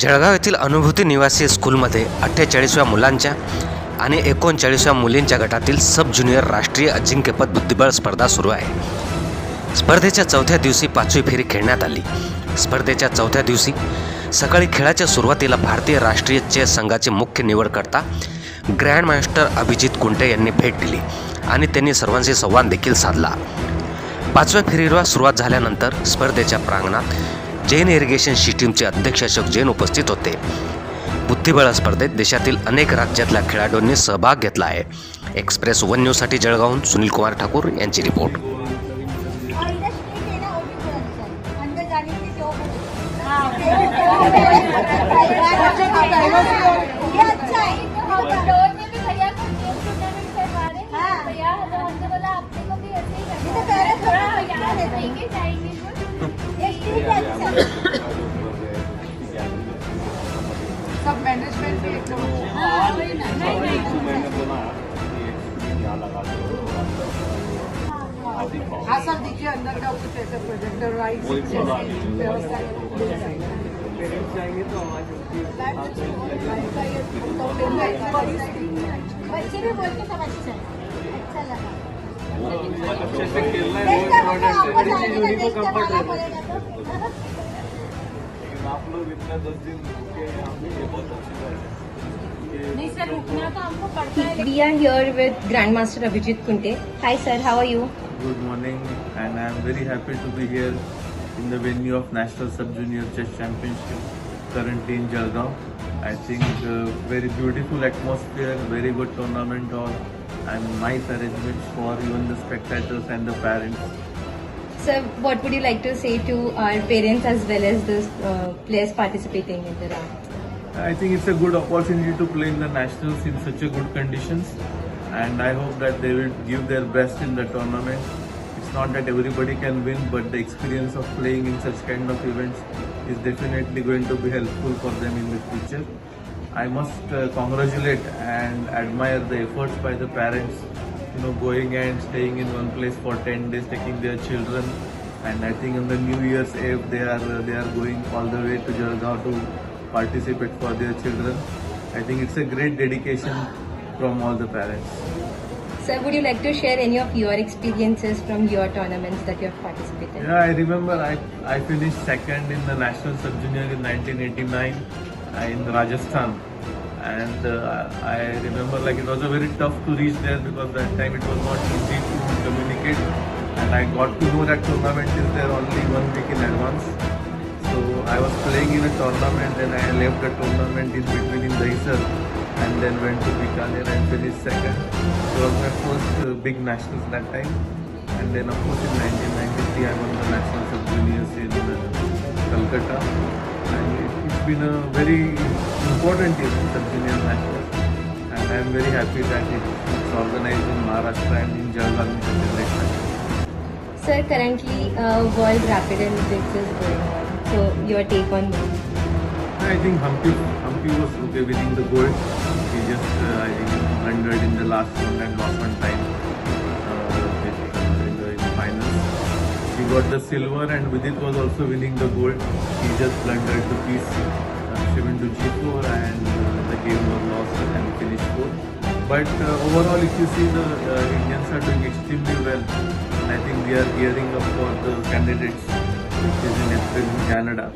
जळगाव येथील अनुभूती निवासी स्कूलमध्ये अठ्ठेचाळीसव्या मुलांच्या आणि एकोणचाळीसव्या मुलींच्या गटातील सब ज्युनियर राष्ट्रीय अजिंक्यपद बुद्धिबळ स्पर्धा सुरू आहे. स्पर्धेच्या चौथ्या दिवशी पाचवी फेरी खेळण्यात आली. स्पर्धेच्या चौथ्या दिवशी सकाळी खेळाच्या सुरुवातीला भारतीय राष्ट्रीय चेस संघाचे मुख्य निवडकर्ता ग्रँड मास्टर अभिजित कुंटे यांनी भेट दिली आणि त्यांनी सर्वांशी संवाद देखील साधला. पाचव्या फेरीला सुरुवात झाल्यानंतर स्पर्धेच्या प्रांगणात जैन इरिगेशन सिस्टीमचे अध्यक्ष अशोक जैन उपस्थित होते. बुद्धिबळ स्पर्धेत देशातील अनेक राज्यातल्या खेळाडूंनी सहभाग घेतला आहे. एक्सप्रेस वन न्यूजसाठी जळगावहून सुनील कुमार ठाकूर यांची रिपोर्ट. हाँ सर देखिए अंदर का उसके पैसे प्रोजेक्टर वाइज पेरेंट्स जाएँगे तो आवाज़ बच्चे भी बोल के समझ जाए अच्छा लगा। अच्छा आप लोग इतना दस दिन रुके हमने ये बहुत अच्छी बात है। We are here with Grandmaster Abhijit Kunte. Hi sir, how are you? Good morning and I am very happy to be here in the venue of National Sub-Junior Chess Championship currently in Jalgaon. I think uh, very beautiful atmosphere, very good tournament all and nice arrangements for even the spectators and the parents. Sir, what would you like to say to our parents as well as the uh, players participating in the round? I think it's a good opportunity to play in the nationals in such a good conditions, and I hope that they will give their best in the tournament. It's not that everybody can win, but the experience of playing in such kind of events is definitely going to be helpful for them in the future. I must uh, congratulate and admire the efforts by the parents, you know, going and staying in one place for 10 days, taking their children, and I think on the New Year's Eve they are uh, they are going all the way to Jalgaon to participate for their children. I think it's a great dedication from all the parents. Sir, would you like to share any of your experiences from your tournaments that you have participated in? Yeah, I remember I, I finished second in the National Sub Junior in 1989 uh, in Rajasthan. And uh, I remember like it was a very tough to reach there because that time it was not easy to communicate. And I got to know that tournament is there only one week in advance. So I was playing in a tournament and I left the tournament in between in Dahisar and then went to Bikaner and finished second. It was my first uh, big nationals that time. And then of course in 1993 I won the national sub juniors in uh, Calcutta. And it, it's been a very important year in sub junior nationals. And I am very happy that it's organized in Maharashtra and in Jalgaon. Sir, currently uh, World Rapid and Olympics is going on. So, your take on that? I think Humpy, Humpy was okay winning the gold. He just, uh, I think, blundered in the last round and lost one time uh, in, the, in the finals. He got the silver and Vidit was also winning the gold. He just blundered the piece. She went to G4 and uh, the game was lost and finished fourth. But uh, overall, if you see the uh, Indians are doing extremely well. And I think we are gearing up for the candidates, which is in April in Canada.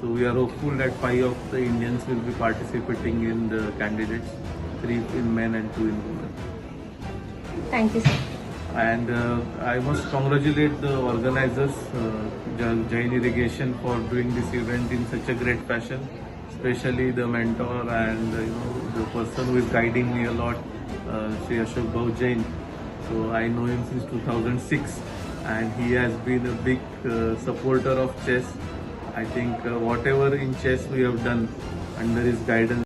So we are hopeful that five of the Indians will be participating in the candidates, three in men and two in women. Thank you, sir. And uh, I must congratulate the organizers, uh, Jain Irrigation, for doing this event in such a great fashion. Especially the mentor and uh, you know the person who is guiding me a lot, uh, Sri Ashok Bhau Jain. So I know him since 2006, and he has been a big uh, supporter of chess. I think uh, whatever in chess we have done under his guidance.